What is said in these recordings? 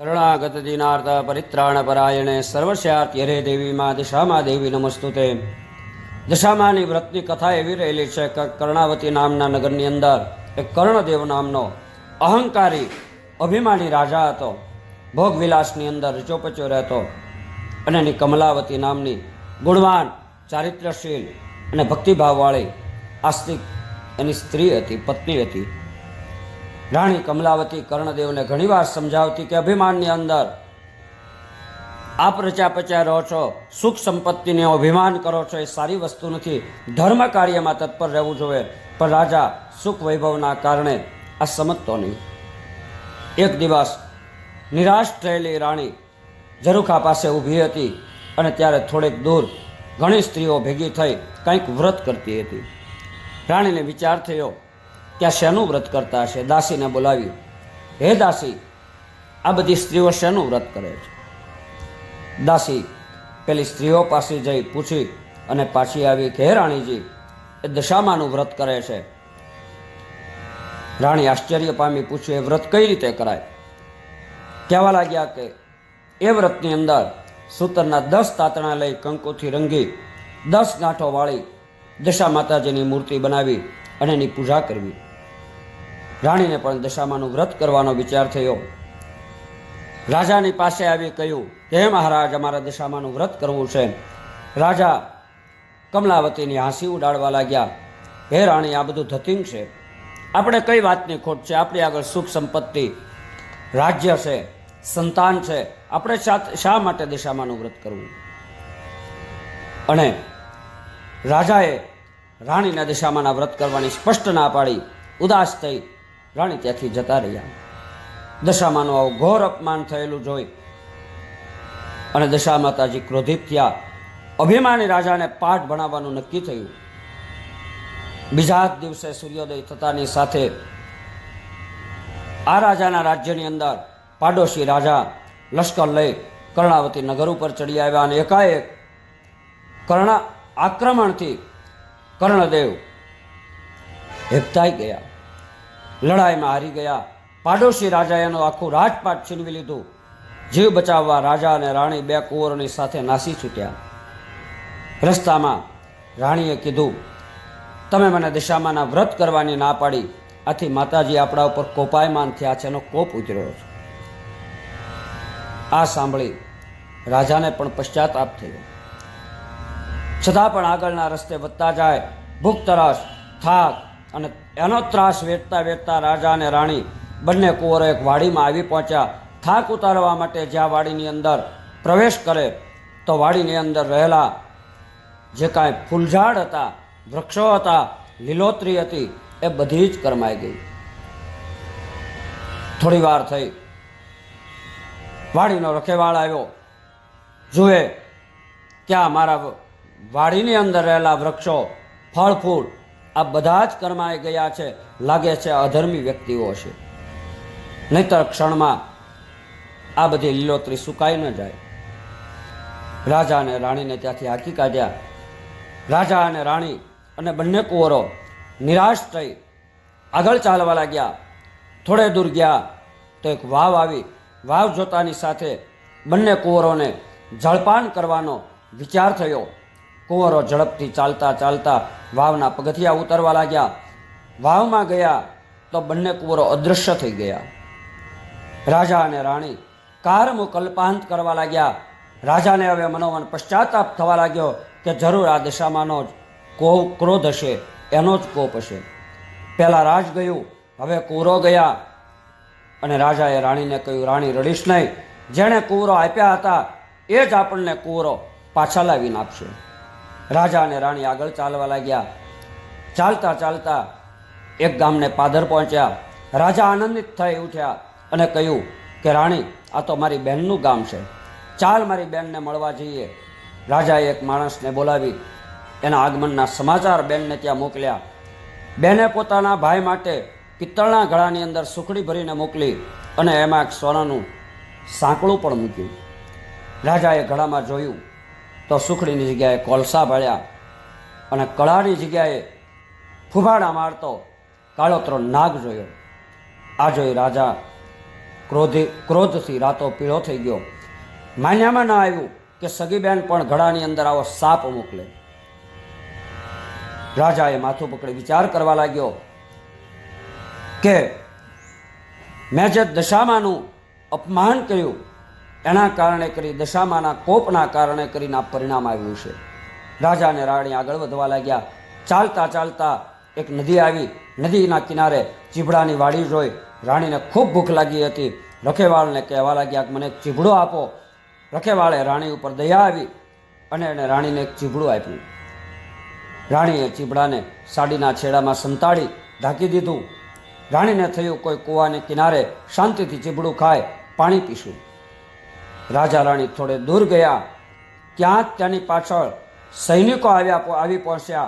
શરણાગત દિનાર્થ પરિત્રાણ પરાયણે સર્વશ્યાત્યરે દેવીમાં દિશામાં દેવી નમસ્તુતે દશામાની વ્રતની કથા એવી રહેલી છે કે કર્ણાવતી નામના નગરની અંદર એક કર્ણદેવ નામનો અહંકારી અભિમાની રાજા હતો। ભોગવિલાસની અંદર રચોપચો રહેતો અને એની કમલાવતી નામની ગુણવાન ચારિત્રશીલ અને ભક્તિભાવવાળી આસ્તિક એની સ્ત્રી હતી, પત્ની હતી રાણી કમલાવતી કર્ણદેવને ઘણીવાર સમજાવતી કે અભિમાનની અંદર આપ રચા પચ્યા રહો છો, સુખ સંપત્તિને અભિમાન કરો છો, એ સારી વસ્તુ નથી. ધર્મ કાર્યમાં તત્પર રહેવું જોઈએ. પણ રાજા, સુખ વૈભવના કારણે આ સમજતો નહીં. એક દિવસ નિરાશ થયેલી રાણી ઝરૂખા પાસે ઊભી હતી અને ત્યારે થોડેક દૂર ઘણી સ્ત્રીઓ ભેગી થઈ કંઈક વ્રત કરતી હતી. રાણીને વિચાર થયો આ શેનું વ્રત કરતા હશે. દાસીને બોલાવી હે દાસી, આ બધી સ્ત્રીઓ શેનું વ્રત કરે છે. દાસી પેલી સ્ત્રીઓ પાસે જઈ પૂછી અને પાછી આવી કે રાણીજી, એ દશામાનું વ્રત કરે છે. રાણી આશ્ચર્ય પામી પૂછ્યું, એ વ્રત કઈ રીતે કરાય? કહેવા લાગ્યા કે, એ વ્રતની અંદર સૂતરના દસ તાતણા લઈ કંકુથી રંગી, દસ ગાંઠો વાળી દશા માતાજીની મૂર્તિ બનાવી અને એની પૂજા કરવી. રાણીને પણ દશામાનું વ્રત કરવાનો વિચાર થયો. રાજાની પાસે આવી કહ્યું કે મહારાજ, અમારે દશામાનું વ્રત કરવું છે. રાજા કમલાવતીની હાંસી ઉડાડવા લાગ્યા, હે રાણી, આ બધું ધતિંગ છે. આપણે કઈ વાતની ખોટ છે? આપણી આગળ સુખ સંપત્તિ, રાજ્ય છે, સંતાન છે. આપણે શા માટે દિશામાનું વ્રત કરવું? અને રાજાએ રાણીના દશામાના વ્રત કરવાની સ્પષ્ટ ના પાડી, ઉદાસ થઈ રાણી ત્યાંથી જતા રહ્યા. દશામાનું આવું ઘોર અપમાન થયેલું જોઈ અને દશા માતાજી ક્રોધિત થયા. અભિમાની રાજાને પાઠ ભણાવવાનું નક્કી થયું. બીજા જ દિવસે સૂર્યોદય થતાની સાથે આ રાજાના રાજ્યની અંદર પાડોશી રાજા લશ્કર લઈ કર્ણાવતી નગર ઉપર ચડી આવ્યા અને એકાએક કર્ણ આક્રમણથી કર્ણદેવ હેપતાઈ ગયા. લડાઈમાં હારી ગયા. પાડોશી રાજાએ એનો આખું રાજપાટ છીનવી લીધું. જીવ બચાવવા રાજા અને રાણી બે કુંવરોની સાથે નાસી છૂટ્યા. રસ્તામાં રાણીએ કીધું, તમે મને દિશામાંના વ્રત કરવાની ના પાડી. આથી માતાજી આપણા ઉપર કોપાયમાન થયા છે એનો કોપ ઉતર્યો છે. આ સાંભળી રાજાને પણ પશ્ચાતાપ થયો. છતાં પણ આગળના રસ્તે વધતા જાય, ભૂખ તરસ થાક અને એનો ત્રાસ વેઠતા વેઠતા રાજા અને રાણી બંને કુંવરો એક વાડીમાં આવી પહોંચ્યા. થાક ઉતારવા માટે જ્યાં વાડીની અંદર પ્રવેશ કરે તો વાડીની અંદર રહેલા જે કાંઈ ફૂલઝાડ હતા, વૃક્ષો હતા, લીલોતરી હતી, એ બધી જ કરમાઈ ગઈ. થોડી વાર થઈ. વાડીનો રખેવાળ આવ્યો. જુએ ત્યાં મારા વાડીની અંદર રહેલા વૃક્ષો, ફળ, ફૂલ આ બધા જ કર્માએ ગયા છે. લાગે છે અધર્મી વ્યક્તિઓ છે. નહીતર ક્ષણમાં આ બધી લીલોતરી સુકાઈ ન જાય. રાજા અને રાણીને ત્યાંથી હાકી કાઢ્યા. રાજા અને રાણી અને બંને કુંવરો નિરાશ થઈ આગળ ચાલવા લાગ્યા. થોડે દૂર ગયા તો એક વાવ આવી. વાવ જોતાની સાથે બંને કુંવરોને જળપાન કરવાનો વિચાર થયો. કુંવરો ઝડપથી ચાલતા ચાલતા વાવના પગથિયા ઉતરવા લાગ્યા. વાવમાં ગયા તો બંને કુંવરો અદૃશ્ય થઈ ગયા. રાજા અને રાણી કારમુ કલ્પાંત કરવા લાગ્યા. રાજાને હવે મનોમન પશ્ચાતાપ થવા લાગ્યો કે જરૂર આ દશામાંનો જ કો ક્રોધ હશે, એનો જ કોપ હશે. પહેલાં રાજ ગયું, હવે કુંવરો ગયા. અને રાજાએ રાણીને કહ્યું, રાણી, રડીશ નહીં. જેણે કુંવરો આપ્યા હતા, એ જ આપણને કુંવરો પાછા લાવીને આપશે રાજા અને રાણી આગળ ચાલવા લાગ્યા. ચાલતા ચાલતા એક ગામને પાદર પહોંચ્યા. રાજા આનંદિત થઈ ઉઠ્યા અને કહ્યું કે, રાણી, આ તો મારી બહેનનું ગામ છે. ચાલ મારી બહેનને મળવા જઈએ. રાજાએ એક માણસને બોલાવી. એના આગમનના સમાચાર બેનને ત્યાં મોકલ્યા. બેને પોતાના ભાઈ માટે પિત્તળના ગળાની અંદર સુખડી ભરીને મોકલી અને એમાં એક સોનાનું સાંકળું પણ મૂક્યું. રાજાએ ગળામાં જોયું તો સુખડીની જગ્યાએ કોલસા ભળ્યા અને કળાની જગ્યાએ ફુભાડા મારતો કાળોતરો નાગ જોયો. આ જોઈ રાજા ક્રોધી, ક્રોધથી રાતો પીળો થઈ ગયો. માન્યામાં ના આવ્યું કે સગીબેન પણ ઘડાની અંદર આવો સાપ મોકલે. રાજાએ માથું પકડી વિચાર કરવા લાગ્યો કે મેં જે દશામાનું અપમાન કર્યું એના કારણે કરી, દશામાના કોપના કારણે કરીને આ પરિણામ આવ્યું છે. રાજા અને રાણી આગળ વધવા લાગ્યા. ચાલતા ચાલતા એક નદી આવી. નદીના કિનારે ચીભડાની વાડી જોઈ. રાણીને ખૂબ ભૂખ લાગી હતી. રખેવાળને કહેવા લાગ્યા કે મને એક ચીભડો આપો. રખેવાળે રાણી ઉપર દયા આવી અને એણે રાણીને એક ચીભડું આપ્યું. રાણીએ ચીબડાને સાડીના છેડામાં સંતાડી ઢાંકી દીધું. રાણીને થયું કોઈ કૂવાને કિનારે શાંતિથી ચીબડું ખાય, પાણી પીશું. રાજા રાણી થોડે દૂર ગયા. ત્યાં જ તેની પાછળ સૈનિકો આવ્યા આવી પહોંચ્યા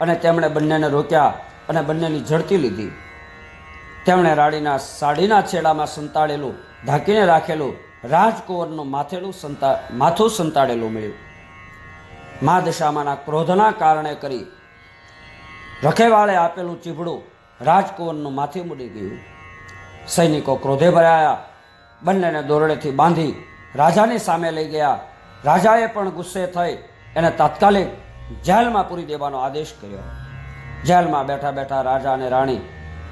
અને તેમણે બંનેને રોક્યા અને બંનેની ઝડપી લીધી. તેમણે રાણીના સાડીના છેડામાં સંતાડેલું, ઢાંકીને રાખેલું રાજકુંવરનું માથેલું સંતા, માથું સંતાડેલું મળ્યું. મા દશામાના ક્રોધના કારણે કરી રખેવાળે આપેલું ચીભડું રાજકુંવરનું માથે મૂડી ગયું. સૈનિકો ક્રોધે ભરાયા. બંનેને દોરડેથી બાંધી રાજાની સામે લઈ ગયા. રાજાએ પણ ગુસ્સે થઈ એને તાત્કાલિક જેલમાં પૂરી દેવાનો આદેશ કર્યો. જેલમાં બેઠા બેઠા રાજા અને રાણી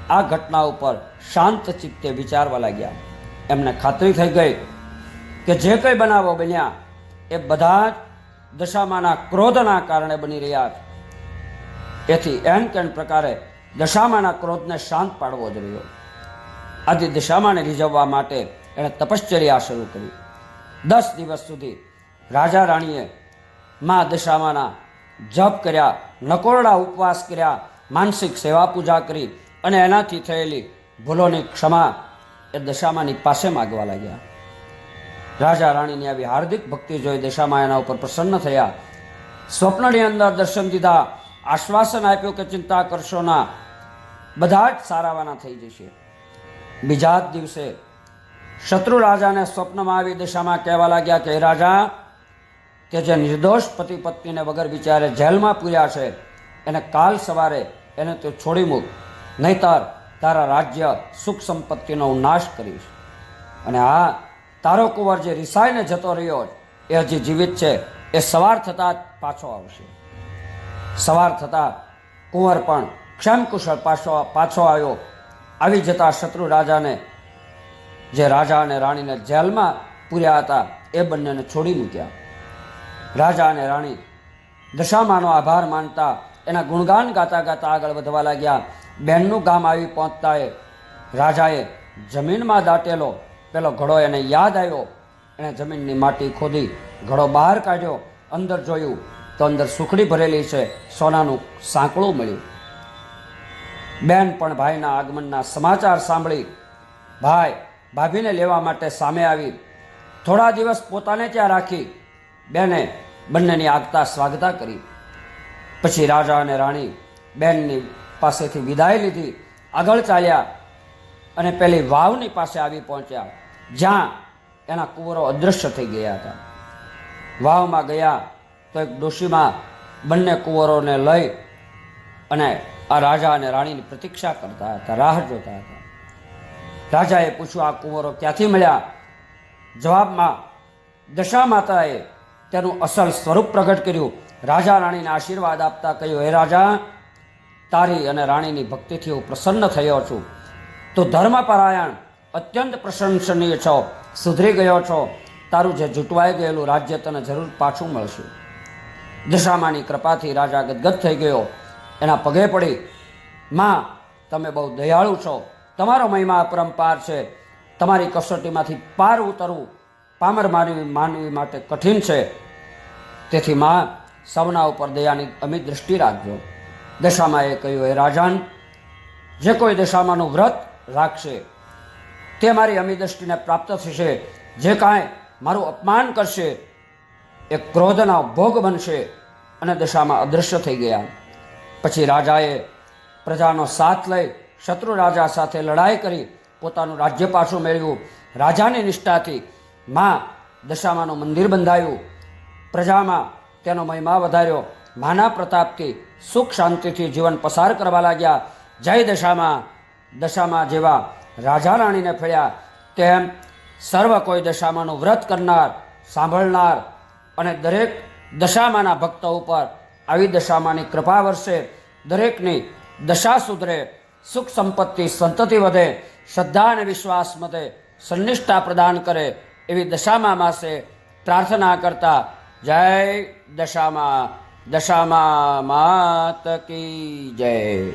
આ ઘટના ઉપર શાંત ચિત્તે વિચારવા લાગ્યા. એમને ખાતરી થઈ ગઈ કે જે કંઈ બનાવો બન્યા એ બધા જ દશામાના ક્રોધના કારણે બની રહ્યા છે. એથી એમ કેમ પ્રકારે દશામાના ક્રોધને શાંત પાડવો જ આથી દશામાને રીઝવવા માટે એણે તપશ્ચર્યા શરૂ કરી. દસ દિવસ સુધી રાજા રાણીએ મા દશામાના જપ કર્યા, નકોરડા ઉપવાસ કર્યા, માનસિક સેવા પૂજા કરી અને એનાથી થયેલી ભૂલોની ક્ષમા એ દશામાની પાસે માગવા લાગ્યા. રાજા રાણીની આવી હાર્દિક ભક્તિ જોઈ દશામાં એના ઉપર પ્રસન્ન થયા. સ્વપ્નની અંદર દર્શન દીધા, આશ્વાસન આપ્યું કે ચિંતા કરશો ના, બધા જ સારાવાના થઈ જશે. બીજા જ દિવસે શત્રુ રાજાને સ્વપ્નમાં આવી દિશામાં કહેવા લાગ્યા કે, "હે રાજા, કે જે નિર્દોષ પતિ પત્નીને વગર વિચારે જેલમાં પૂર્યા છે, એને કાલ સવારે એને તું છોડી મૂક. નહીતર તારા રાજ્ય સુખ સંપત્તિનો હું નાશ કરીશ. અને આ તારો કુંવર જે રિસાઈને જતો રહ્યો એ હજી જીવિત છે, એ સવાર થતાં જ પાછો આવશે. સવાર થતાં કુંવર પણ ક્ષમકુશળ પાછો પાછો આવ્યો. આવી જતા શત્રુ રાજાને જે રાજા અને રાણીને જેલમાં પૂર્યા હતા, એ બંનેને છોડી મૂક્યા. રાજા અને રાણી દશામાનો આભાર માનતા એના ગુણગાન ગાતા ગાતા આગળ વધવા લાગ્યા. બેનનું ગામ આવી પહોંચતા એ રાજાએ જમીનમાં દાટેલો પેલો ઘડો એને યાદ આવ્યો. એણે જમીનની માટી ખોદી, ઘડો બહાર કાઢ્યો, અંદર જોયું તો અંદર સુખડી ભરેલી છે, સોનાનું સાંકળું મળ્યું. બેન પણ ભાઈના આગમનના સમાચાર સાંભળી, ભાઈ ભાભીને લેવા માટે સામે આવી. થોડા દિવસ પોતાને ત્યાં રાખી બેને બંનેની આગતા સ્વાગતા કરી. પછી રાજા અને રાણી બેનની પાસેથી વિદાય લીધી. આગળ ચાલ્યા અને પેલી વાવની પાસે આવી પહોંચ્યા, જ્યાં એના કુંવરો અદૃશ્ય થઈ ગયા હતા. વાવમાં ગયા તો એક ડોશીમાં બંને કુંવરોને લઈ અને આ રાજા અને રાણીની પ્રતીક્ષા કરતા હતા, રાહ જોતા હતા. રાજાએ પૂછ્યું, આ કુંવરો ક્યાંથી મળ્યા? જવાબમાં દશા માતાએ તેનું અસલ સ્વરૂપ પ્રગટ કર્યું. રાજા રાણીને આશીર્વાદ આપતા કહ્યું, હે રાજા, તારી અને રાણીની ભક્તિથી હું પ્રસન્ન થયો છું. તો ધર્મપરાયણ, અત્યંત પ્રશંસનીય છો, સુધરી ગયો છો. તારું જે જૂટવાઈ ગયેલું રાજ્ય તને જરૂર પાછું મળશે. દશામાની કૃપાથી રાજા ગદગદ થઈ ગયો. એના પગે પડી, માં, તમે બહુ દયાળુ છો. તમારો મહિમા અપરંપાર છે. તમારી કસોટીમાંથી પાર ઉતરવું પામર માનવી માનવી માટે કઠિન છે. તેથી માં, સૌના ઉપર દયાની અમિત દૃષ્ટિ રાખજો. દશામાં એ કહ્યું એ રાજાન, જે કોઈ દશામાનું વ્રત રાખશે, તે મારી અમી દૃષ્ટિને પ્રાપ્ત થશે. જે કાંઈ મારું અપમાન કરશે, એ ક્રોધના ભોગ બનશે અને દશામાં અદૃશ્ય થઈ ગયા. પછી રાજાએ પ્રજાનો સાથ લઈ શત્રુ રાજા સાથે લડાઈ કરી પોતાનું રાજ્ય પાછું મેળવ્યું. રાજાની નિષ્ઠાથી માં દશામાનું મંદિર બંધાયું. પ્રજામાં તેનો મહિમા વધાર્યો. માના પ્રતાપથી સુખ શાંતિથી જીવન પસાર કરવા લાગ્યા. જય દશામાં દશામાં જેવા રાજા રાણીને ફળ્યા. તેમ સર્વ કોઈ દશામાનું વ્રત કરનાર, સાંભળનાર અને દરેક દશામાના ભક્તો ઉપર આવી દશામાની કૃપા વર્ષે દરેકની દશા સુધરે સુખ સંપત્તિ સંતતિ વધે, શ્રદ્ધા અને વિશ્વાસ મતે સંનિષ્ઠા પ્રદાન કરે એવી દશામા માસે પ્રાર્થના કરતા જય દશામાં, દશામા માત કી જય.